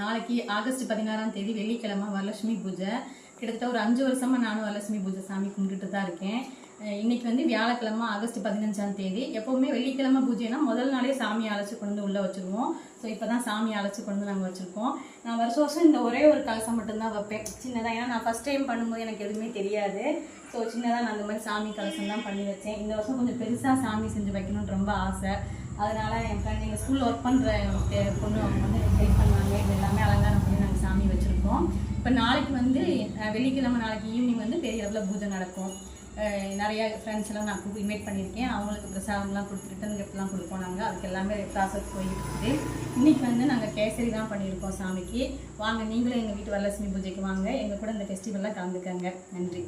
நாளைக்கு ஆகஸ்ட் பதினாறாம் தேதி வெள்ளிக்கிழமை வரலட்சுமி பூஜை. கிட்டத்தட்ட ஒரு அஞ்சு வருஷமா நானும் வரலட்சுமி பூஜை சாமி கும்பிட்டுட்டு தான் இருக்கேன். இன்னைக்கு வந்து வியாழக்கிழமை ஆகஸ்ட் பதினஞ்சாம் தேதி. எப்பவுமே வெள்ளிக்கிழமை பூஜைனா முதல் நாளே சாமி அழைச்சி கொண்டு வந்து உள்ளே வச்சிருவோம். ஸோ இப்போ தான் சாமி அழைச்சி கொண்டு வந்து நாங்கள் வச்சுருக்கோம். நான் வருஷம் வருஷம் இந்த ஒரே ஒரு கலசம் மட்டும்தான் வைப்பேன். சின்னதாக ஏன்னா நான் ஃபஸ்ட் டைம் பண்ணும்போது எனக்கு எதுவுமே தெரியாது. ஸோ சின்னதாக நான் அந்த மாதிரி சாமி கலசம் தான் பண்ணி வச்சேன். இந்த வருஷம் கொஞ்சம் பெருசாக சாமி செஞ்சு வைக்கணும்னு ரொம்ப ஆசை. அதனால என் ஃப்ரெண்ட் எங்கள் ஸ்கூலில் ஒர்க் பண்ணுற பொண்ணு அவங்க வந்து ஹெல்ப் பண்ணாங்க இது எல்லாமே அலங்காரம் பண்ணி நாங்கள் சாமி வச்சுருக்கோம் இப்போ நாளைக்கு வந்து வெள்ளிக்கிழமை நாளைக்கு ஈவினிங் வந்து பெரிய அளவில் பூஜை நடக்கும். நிறைய ஃப்ரெண்ட்ஸ் எல்லாம் நான் இன்வைட் பண்ணியிருக்கேன். அவங்களுக்கு பிரசாதம்லாம் கொடுத்து ரிட்டன் கிஃப்ட்லாம் கொடுப்போம் நாங்கள் அதுக்கு எல்லாமே ப்ராசஸ் போயிட்டு இருக்குது. இன்னைக்கு வந்து நாங்கள் கேசரி தான் பண்ணியிருக்கோம் சாமிக்கு. வாங்க நீங்களும் எங்கள் வீட்டு வரலட்சுமி பூஜைக்கு வாங்க. எங்கள் கூட இந்த ஃபெஸ்டிவல்லாம் கலந்துக்கங்க. நன்றி.